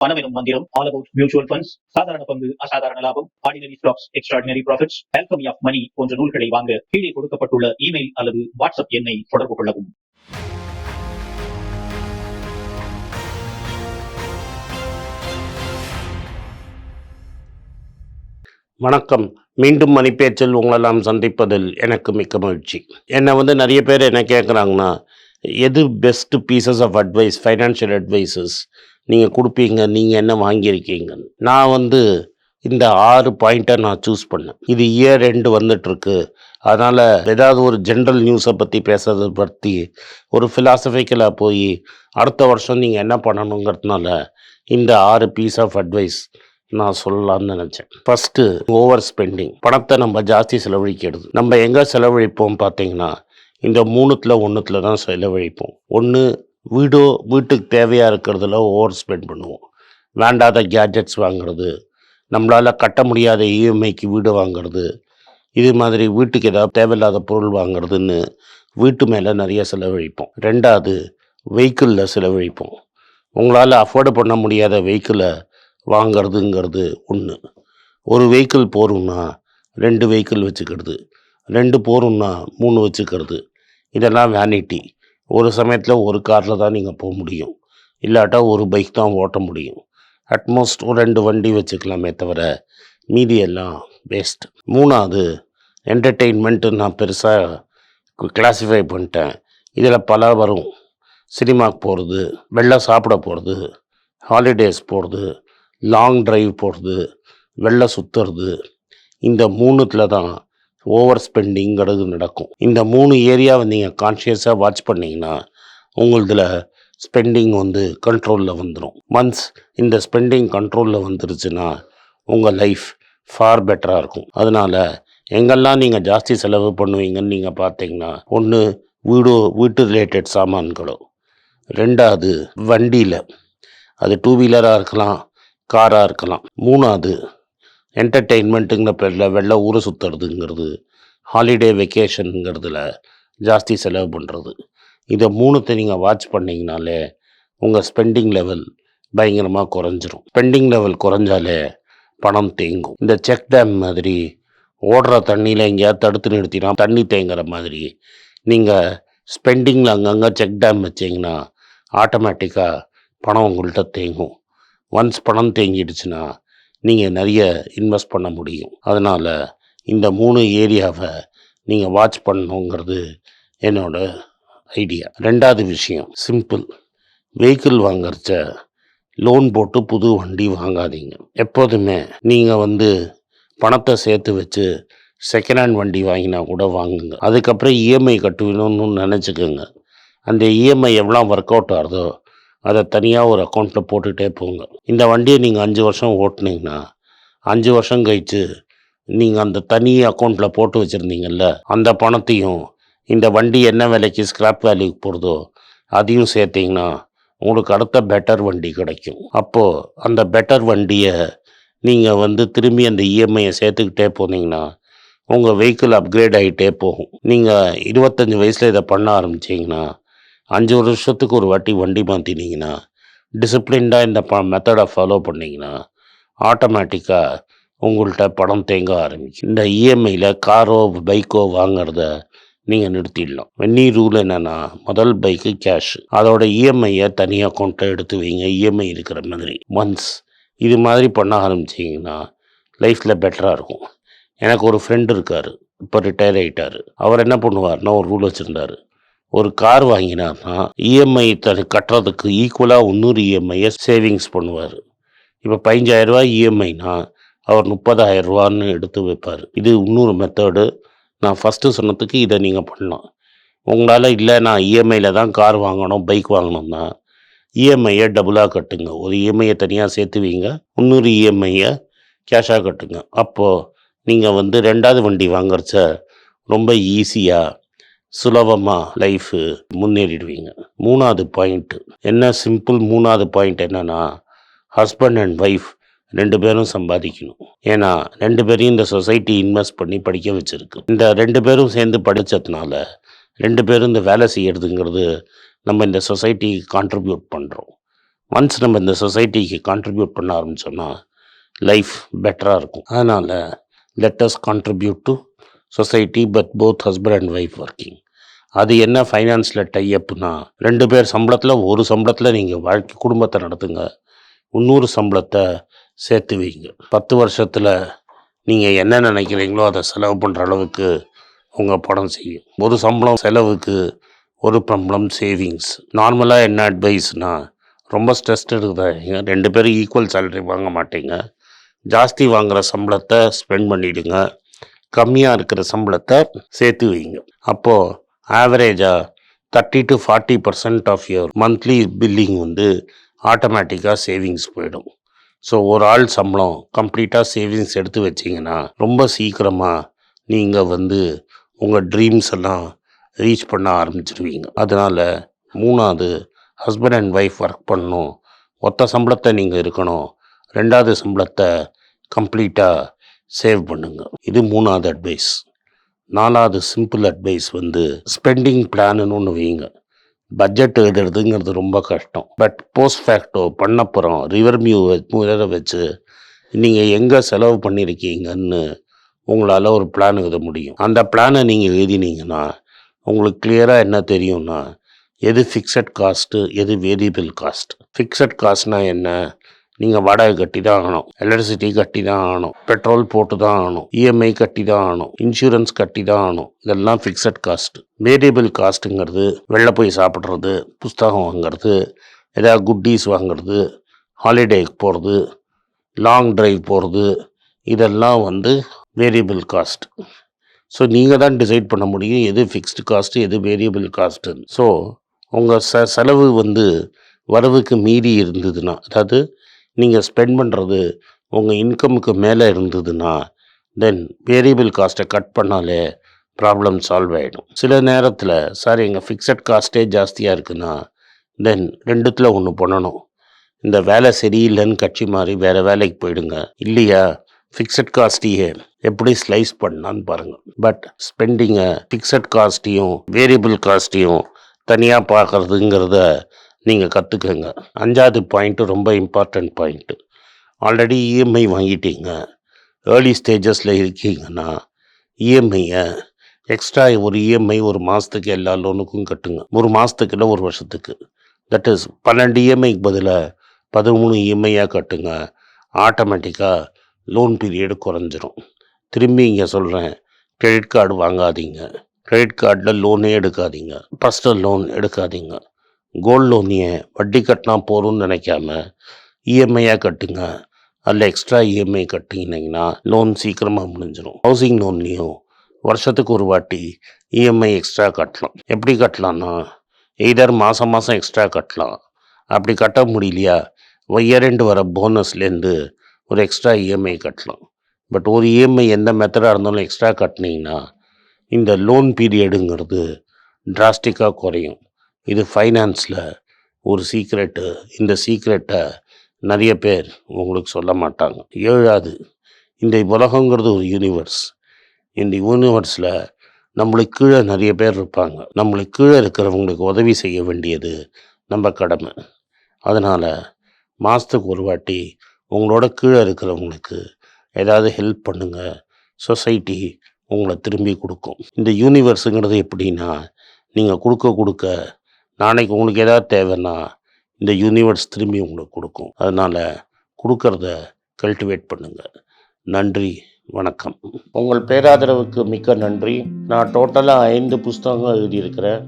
பணம் எனும் மந்திரம் ஆல் அபவுட் மியூச்சுவல் ஃபண்ட்ஸ் சாதாரண பங்கு அசாதாரண லாபம் ordinary stocks extraordinary profits alchemy of money போன்ற நூல்களை வாங்க கீழே கொடுக்கப்பட்டுள்ள இமெயில் அல்லது வாட்ஸ்அப் எண்ணை தொடர்பு கொள்ளவும். வணக்கம். மீண்டும் மணிப்பேச்சில் உங்களெல்லாம் சந்திப்பதில் எனக்கு மிக்க மகிழ்ச்சி. என்னை வந்து நிறைய பேர் என்ன கேட்குறாங்கன்னா எது best pieces of advice financial advices நீங்கள் கொடுப்பீங்க நீங்கள் என்ன வாங்கியிருக்கீங்கன்னு. நான் வந்து இந்த ஆறு பாயிண்ட்டை நான் சூஸ் பண்ணேன். இது இயர் ரெண்டு வந்துட்டுருக்கு அதனால் ஏதாவது ஒரு ஜென்ரல் நியூஸை பற்றி பேசுறதை பற்றி ஒரு ஃபிலாசபிக்கலாக போய் அடுத்த வருஷம் நீங்கள் என்ன பண்ணணுங்கிறதுனால இந்த ஆறு பீஸ் ஆஃப் அட்வைஸ் நான் சொல்லலாம்னு நினச்சேன். ஃபஸ்ட்டு ஓவர் ஸ்பெண்டிங் பணத்தை நம்ம ஜாஸ்தி செலவழிக்கிறது. நம்ம எங்கே செலவழிப்போம் பார்த்தீங்கன்னா இந்த மூணுத்தில் ஒன்றுத்தில் தான் செலவழிப்போம். ஒன்று வீடோ வீட்டுக்கு தேவையாக இருக்கிறதுல ஓவர் ஸ்பெண்ட் பண்ணுவோம். வேண்டாத கேஜெட்ஸ் வாங்குறது நம்மளால் கட்ட முடியாத இஎம்ஐக்கு வீடு வாங்குறது இது மாதிரி வீட்டுக்கு ஏதாவது தேவையில்லாத பொருள் வாங்குறதுன்னு வீட்டு மேலே நிறைய செலவழிப்போம். ரெண்டாவது வெஹிக்கிளில் செலவழிப்போம். உங்களால் அஃபோர்டு பண்ண முடியாத வெஹிக்கிளை வாங்கிறதுங்கிறது ஒன்று ஒரு வெஹிக்கிள் போகிறோம்னா ரெண்டு வெஹிக்கிள் வச்சுக்கிறது ரெண்டு போகிறோம்னா மூணு வச்சுக்கிறது. இதெல்லாம் வேனிட்டி ஒரு சமயத்தில் ஒரு காரில் தான் நீங்கள் போக முடியும். இல்லாட்டா ஒரு பைக் தான் ஓட்ட முடியும். அட்மோஸ்ட் ஒரு ரெண்டு வண்டி வச்சுக்கலாமே தவிர மீதி எல்லாம் வேஸ்ட் மூணாவது என்டர்டெயின்மெண்ட்டு நான் பெருசாக கிளாஸிஃபை பண்ணிட்டேன். இதில் பல வரும் சினிமாவுக்கு போகிறது வெளில சாப்பிட போகிறது ஹாலிடேஸ் போகிறது லாங் ட்ரைவ் போகிறது வெளில சுற்றுறது இந்த மூணுத்தில் தான் ஓவர் ஸ்பெண்டிங்கிறது நடக்கும். இந்த மூணு ஏரியாவை நீங்கள் கான்ஷியஸாக வாட்ச் பண்ணிங்கன்னா உங்களுதில் ஸ்பெண்டிங் வந்து கண்ட்ரோலில் வந்துடும் ஒன்ஸ் இந்த ஸ்பெண்டிங் கண்ட்ரோலில் வந்துருச்சுன்னா உங்கள் லைஃப் ஃபார் பெட்டராக இருக்கும். அதனால் எங்கெல்லாம் நீங்கள் ஜாஸ்தி செலவு பண்ணுவீங்கன்னு நீங்கள் பார்த்தீங்கன்னா ஒன்று வீடு வீட்டு ரிலேட்டட் சாமான்களோ ரெண்டாவது வண்டியில். அது டூ வீலராக இருக்கலாம் காராக இருக்கலாம். மூணாவது என்டர்டெயின்மெண்ட்டுங்கிற பேரில் வெளில ஊரை சுற்றுறதுங்கிறது ஹாலிடே வெக்கேஷனுங்கிறதுல ஜாஸ்தி செலவு பண்ணுறது இதை மூணுத்தை நீங்கள் வாட்ச் பண்ணிங்கனாலே உங்கள் ஸ்பெண்டிங் லெவல் பயங்கரமாக குறைஞ்சிரும். ஸ்பெண்டிங் லெவல் குறைஞ்சாலே பணம் தேங்கும். இந்த செக் டேம் மாதிரி ஓடுற தண்ணியில் எங்கேயாவது தடுத்து நிறுத்தினா தண்ணி தேங்குற மாதிரி நீங்கள் ஸ்பெண்டிங்கில் அங்கங்கே செக் டேம் வச்சிங்கன்னா ஆட்டோமேட்டிக்காக பணம் உங்கள்கிட்ட தேங்கும். ஒன்ஸ் பணம் தேங்கிடுச்சுன்னா நீங்கள் நிறைய இன்வெஸ்ட் பண்ண முடியும். அதனால் இந்த மூணு ஏரியாவை நீங்கள் வாட்ச் பண்ணணுங்கிறது என்னோடய ஐடியா ரெண்டாவது விஷயம் சிம்பிள் வெஹிக்கிள் வாங்குறச்ச லோன் போட்டு புது வண்டி வாங்காதீங்க. எப்போதுமே நீங்கள் வந்து பணத்தை சேர்த்து வச்சு செகண்ட் ஹேண்ட் வண்டி வாங்கினா கூட வாங்குங்க. அதுக்கப்புறம் இஎம்ஐ கட்டுவணும்னு நினச்சிக்கோங்க. அந்த இஎம்ஐ எவ்வளோ ஒர்க் அவுட் ஆகுதோ அதை தனியாக ஒரு அக்கௌண்ட்டில் போட்டுகிட்டே போங்க. இந்த வண்டியை நீங்கள் அஞ்சு வருஷம் ஓட்டுனீங்கன்னா அஞ்சு வருஷம் கழிச்சு நீங்கள் அந்த தனி அக்கௌண்ட்டில் போட்டு வச்சுருந்தீங்கல்ல அந்த பணத்தையும் இந்த வண்டி என்ன விலைக்கு ஸ்கிராப் வேல்யூக்கு போகிறதோ அதையும் சேர்த்திங்கன்னா உங்களுக்கு அடுத்த பெட்டர் வண்டி கிடைக்கும். அப்போது அந்த பெட்டர் வண்டியை நீங்கள் வந்து திரும்பி அந்த இஎம்ஐயை சேர்த்துக்கிட்டே போனீங்கன்னா உங்கள் வெஹிக்கிள் அப்கிரேட் ஆகிட்டே போகும். நீங்கள் இருபத்தஞ்சி வயசில் இதை பண்ண ஆரம்பிச்சிங்கன்னா அஞ்சு வருஷத்துக்கு ஒரு வாட்டி வண்டி மாற்றினீங்கன்னா டிசிப்ளின்டாக இந்த ப மெத்தடை ஃபாலோ பண்ணிங்கன்னா ஆட்டோமேட்டிக்காக உங்கள்கிட்ட பணம் தேங்க ஆரம்பிக்கும். இந்த இஎம்ஐயில் காரோ பைக்கோ வாங்கிறத நீங்கள் நிறுத்திடலாம். வெந்நீ ரூல் என்னென்னா முதல் பைக்கு கேஷ் அதோட இஎம்ஐயை தனி அக்கௌண்ட்டை எடுத்து வைங்க. இஎம்ஐ இருக்கிற மாதிரி. ஒன்ஸ் இது மாதிரி பண்ண ஆரம்பிச்சிங்கன்னா லைஃப்பில் பெட்டராக இருக்கும். எனக்கு ஒரு ஃப்ரெண்டு இருக்கார். இப்போ ரிட்டையர் ஆகிட்டார் அவர் என்ன பண்ணுவார்னா ஒரு ரூல் வச்சுருந்தாரு. ஒரு கார் வாங்கினார்னா இஎம்ஐ தனி கட்டுறதுக்கு ஈக்குவலாக இன்னொரு இஎம்ஐயை சேவிங்ஸ் பண்ணுவார். இப்போ பதினஞ்சாயிரரூபா இஎம்ஐனா அவர் முப்பதாயிரரூவான்னு எடுத்து வைப்பார். இது இன்னொரு மெத்தடு நான் ஃபஸ்ட்டு சொன்னதுக்கு இதை நீங்கள் பண்ணலாம். உங்களால் இல்லை நான் இஎம்ஐயில் தான் கார் வாங்கணும் பைக் வாங்கணும்னா இஎம்ஐயை டபுளாக கட்டுங்க. ஒரு இஎம்ஐயை தனியாக சேர்த்து வைங்க. இன்னொரு இஎம்ஐயை கேஷாக கட்டுங்க. அப்போது நீங்கள் வந்து ரெண்டாவது வண்டி வாங்குறச்ச ரொம்ப ஈஸியாக சுலபமாக லைஃபு முன்னேறிடுவீங்க. மூணாவது பாயிண்ட்டு என்ன சிம்பிள் மூணாவது பாயிண்ட் என்னென்னா ஹஸ்பண்ட் அண்ட் ஒய்ஃப் ரெண்டு பேரும் சம்பாதிக்கணும். ஏன்னா ரெண்டு பேரையும் இந்த சொசைட்டி இன்வெஸ்ட் பண்ணி படிக்க வச்சுருக்கு. இந்த ரெண்டு பேரும் சேர்ந்து படித்ததுனால ரெண்டு பேரும் இந்த வேலை செய்யறதுங்கிறது நம்ம இந்த சொசைட்டிக்கு கான்ட்ரிபியூட் பண்ணுறோம் ஒன்ஸ் நம்ம இந்த சொசைட்டிக்கு கான்ட்ரிபியூட் பண்ண ஆரம்பித்தோம்னா லைஃப் பெட்டராக இருக்கும். அதனால் let's contribute to society but both husband and wife working அது என்ன ஃபைனான்ஸில் டைஅப்னா ரெண்டு பேர் சம்பளத்தில் ஒரு சம்பளத்தில் நீங்கள் வாழ்க்கை குடும்பத்தை நடத்துங்க. இன்னொரு சம்பளத்தை சேர்த்து வைங்க. பத்து வருஷத்தில் நீங்கள் என்ன நினைக்கிறீங்களோ அதை செலவு பண்ணுற அளவுக்கு உங்கள் பணம் செய்யும். ஒரு சம்பளம் செலவுக்கு ஒரு சம்பளம் சேவிங்ஸ் நார்மலாக என்ன அட்வைஸ்னா ரொம்ப ஸ்ட்ரெஸ்ட் இருக்குதாங்க ரெண்டு பேரும் ஈக்குவல் சேலரி வாங்க மாட்டீங்க. ஜாஸ்தி வாங்குகிற சம்பளத்தை ஸ்பெண்ட் பண்ணிவிடுங்க கம்மியாக இருக்கிற சம்பளத்தை சேர்த்து வைங்க. அப்போது ஆவரேஜாக thirty to forty percent of your monthly billing வந்து ஆட்டோமேட்டிக்காக சேவிங்ஸ் போயிடும். ஸோ ஒரு ஆள் சம்பளம் கம்ப்ளீட்டாக சேவிங்ஸ் எடுத்து வச்சிங்கன்னா ரொம்ப சீக்கிரமாக நீங்கள் வந்து உங்கள் ட்ரீம்ஸ் எல்லாம் ரீச் பண்ண ஆரம்பிச்சிருவீங்க. அதனால் மூணாவது ஹஸ்பண்ட் அண்ட் ஒய்ஃப் ஒர்க் பண்ணணும். ஒத்த சம்பளத்தை நீங்கள் இருக்கணும். ரெண்டாவது சம்பளத்தை கம்ப்ளீட்டாக சேவ் பண்ணுங்க. இது மூணாவது அட்வைஸ் நாலாவது சிம்பிள் அட்வைஸ் வந்து ஸ்பெண்டிங் பிளான்னு ஒன்று வைங்க. பட்ஜெட் எழுதுறதுங்கிறது ரொம்ப கஷ்டம். பட் போஸ்ட் ஃபேக்டோ பண்ணப்புறம் ரிவர்மியூ மியூ வச்சு நீங்கள் எங்கே செலவு பண்ணியிருக்கீங்கன்னு உங்களால் ஒரு பிளான் எழுத முடியும். அந்த பிளானை நீங்கள் எழுதினீங்கன்னா உங்களுக்கு கிளியராக என்ன தெரியும்னா எது ஃபிக்ஸட் காஸ்ட்டு எது வேரியபிள் காஸ்ட் ஃபிக்ஸட் காஸ்ட்னா என்ன? நீங்கள் வாடகை கட்டி தான் ஆகணும். எலக்ட்ரிசிட்டி கட்டி தான் ஆகணும். பெட்ரோல் போட்டு தான் ஆகணும் இஎம்ஐ கட்டி தான் ஆகணும். இன்சூரன்ஸ் கட்டி தான் ஆகணும். இதெல்லாம் ஃபிக்ஸட் காஸ்ட் வேரியபிள் காஸ்ட்டுங்கிறது வெளில போய் சாப்பிட்றது புஸ்தகம் வாங்குறது ஏதாவது குட்டீஸ் வாங்குறது ஹாலிடேக்கு போகிறது லாங் டிரைவ் போகிறது இதெல்லாம் வந்து வேரியபிள் காஸ்ட் ஸோ நீங்கள் தான் டிசைட் பண்ண முடியும் எது ஃபிக்ஸ்டு காஸ்ட்டு எது வேரியபிள் காஸ்ட்டுன்னு ஸோ உங்கள் ச செலவு வந்து வரவுக்கு மீறி இருந்ததுன்னா அதாவது நீங்கள் ஸ்பெண்ட் பண்ணுறது உங்கள் இன்கமுக்கு மேலே இருந்ததுன்னா தென் வேரியபிள் காஸ்ட்டை கட் பண்ணாலே ப்ராப்ளம் சால்வ் ஆகிடும் சில நேரத்தில் சார் எங்கள் ஃபிக்ஸட் காஸ்ட்டே ஜாஸ்தியாக இருக்குன்னா தென் ரெண்டுத்தில் ஒன்று பண்ணணும். இந்த வேலை சரியில்லைன்னு கட்சி மாறி வேறு வேலைக்கு போயிடுங்க. இல்லையா? ஃபிக்ஸட் காஸ்ட்டையே எப்படி ஸ்லைஸ் பண்ணான்னு பாருங்கள் பட் ஸ்பெண்டிங்கை ஃபிக்ஸட் காஸ்ட்டையும் வேரியபிள் காஸ்ட்டையும் தனியாக பார்க்குறதுங்கிறத நீங்கள் கற்றுக்கங்க அஞ்சாவது பாயிண்ட்டு ரொம்ப இம்பார்ட்டண்ட் பாயிண்ட்டு ஆல்ரெடி இஎம்ஐ வாங்கிட்டீங்க. ஏர்லி ஸ்டேஜஸில் இருக்கீங்கன்னா இஎம்ஐயை எக்ஸ்ட்ரா ஒரு இஎம்ஐ ஒரு மாதத்துக்கு எல்லா லோனுக்கும் கட்டுங்க. ஒரு மாதத்துக்கு இல்லை ஒரு வருஷத்துக்கு. தட் இஸ் பன்னெண்டு இஎம்ஐக்கு பதிலாக பதிமூணு இஎம்ஐயாக கட்டுங்க. ஆட்டோமேட்டிக்காக லோன் பீரியடு குறைஞ்சிரும். திரும்பி இங்கே சொல்கிறேன் கிரெடிட் கார்டு வாங்காதீங்க. கிரெடிட் கார்டில் லோனே எடுக்காதீங்க. பர்சனல் லோன் எடுக்காதீங்க. கோல்டு லோனியை வட்டி கட்டினா போகிறோம்னு நினைக்காம இஎம்ஐயாக கட்டுங்க. அதில் எக்ஸ்ட்ரா இஎம்ஐ கட்டினீங்கன்னா லோன் சீக்கிரமாக முடிஞ்சிடும் ஹவுசிங் லோன்லேயும் வருஷத்துக்கு ஒரு வாட்டி இஎம்ஐ எக்ஸ்ட்ரா கட்டலாம். எப்படி கட்டலாம்னா எய்தர் மாதம் மாதம் எக்ஸ்ட்ரா கட்டலாம். அப்படி கட்ட முடியலையா இயர் வர போனஸ்லேருந்து ஒரு எக்ஸ்ட்ரா இஎம்ஐ கட்டலாம். பட் ஒரு இஎம்ஐ எந்த மெத்தடாக இருந்தாலும் எக்ஸ்ட்ரா கட்டினீங்கன்னா இந்த லோன் பீரியடுங்கிறது டிராஸ்டிக்காக குறையும். இது ஃபைனான்ஸில் ஒரு சீக்ரெட்டு இந்த சீக்ரெட்டை நிறைய பேர் உங்களுக்கு சொல்ல மாட்டாங்க. ஏழாவது இந்த உலகங்கிறது ஒரு யூனிவர்ஸ் இந்த யூனிவர்ஸில் நம்மளுக்கு கீழே நிறைய பேர் இருப்பாங்க. நம்மளுக்கு கீழே இருக்கிறவங்களுக்கு உதவி செய்ய வேண்டியது நம்ம கடமை. அதனால் மாதத்துக்கு ஒரு வாட்டி உங்களோட கீழே இருக்கிறவங்களுக்கு ஏதாவது ஹெல்ப் பண்ணுங்கள் சொசைட்டி உங்களை திரும்பி கொடுக்கும். இந்த யூனிவர்ஸுங்கிறது எப்படின்னா நீங்கள் கொடுக்க கொடுக்க நாளைக்கு உங்களுக்கு ஏதாவது தேவைன்னா இந்த யூனிவர்ஸ் திரும்பி உங்களுக்கு கொடுக்கும். அதனால் கொடுக்கறத கல்டிவேட் பண்ணுங்கள் நன்றி வணக்கம். உங்கள் பேராதரவுக்கு மிக்க நன்றி. நான் டோட்டலாக ஐந்து புஸ்தகங்கள் எழுதியிருக்கிறேன்.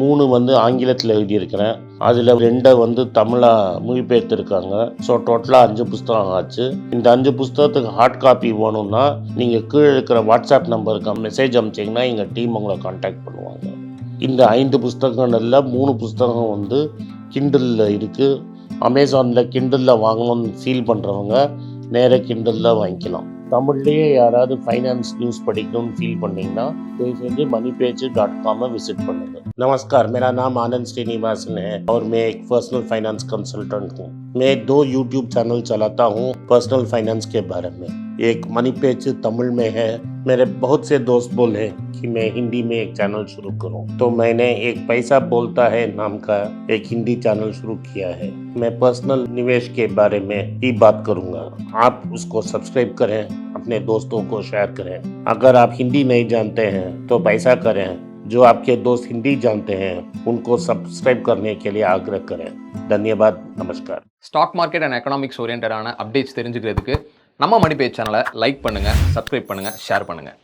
மூணு வந்து ஆங்கிலத்தில் எழுதியிருக்கிறேன். அதில் ரெண்டை வந்து தமிழாக மொழிபெயர்த்துருக்காங்க. ஸோ டோட்டலாக அஞ்சு புஸ்தகம் ஆச்சு. இந்த அஞ்சு புஸ்தகத்துக்கு ஹார்ட் காப்பி வேணும்னா நீங்கள் கீழே இருக்கிற வாட்ஸ்அப் நம்பருக்கு மெசேஜ் அனுப்பிச்சிங்கன்னா எங்கள் டீம் உங்களை காண்டாக்ட் பண்ணுவாங்க. இந்த ஐந்து புஸ்தகங்கள்ல மூணு புஸ்தகம் வந்து கிண்டலில் இருக்குது அமேசானில் கிண்டலில் வாங்கணும்னு ஃபீல் பண்ணுறவங்க நேராக கிண்டலில் வாங்கிக்கலாம் தமிழ்லேயே யாராவது ஃபைனான்ஸ் நியூஸ் படிக்கணும்னு ஃபீல் பண்ணீங்கன்னா தயவு செஞ்சு मनी पेज डॉट कॉम में विजिट பண்ணுங்க नमस्कार मेरा नाम आनंद श्रीनिवासन है और मैं एक पर्सनल फाइनेंस कंसल्टेंट हूँ मैं दो यूट्यूब चैनल चलाता हूँ पर्सनल फाइनेंस के बारे में एक मनी पेज तमिल में है मेरे बहुत से दोस्त बोले कि मैं हिंदी में एक चैनल शुरू करूं तो मैंने एक पैसा बोलता है नाम का एक हिंदी चैनल शुरू किया है मैं पर्सनल निवेश के बारे में ही बात करूंगा आप उसको सब्सक्राइब करें अपने दोस्तों को शेयर करें अगर आप हिंदी नहीं जानते हैं तो पैसा करें जो आपके दोस्त हिंदी जानते हैं उनको सब्सक्राइब करने के लिए आग्रह करें धन्यवाद नमस्कार stock market and economics ஓரியன்டான updates தெரிஞ்சுக்கிறதுக்கு நம்ம மணி பேஜ் சேனலை லைக் பண்ணுங்கள் சப்ஸ்கிரைப் பண்ணுங்கள் ஷேர் பண்ணுங்கள்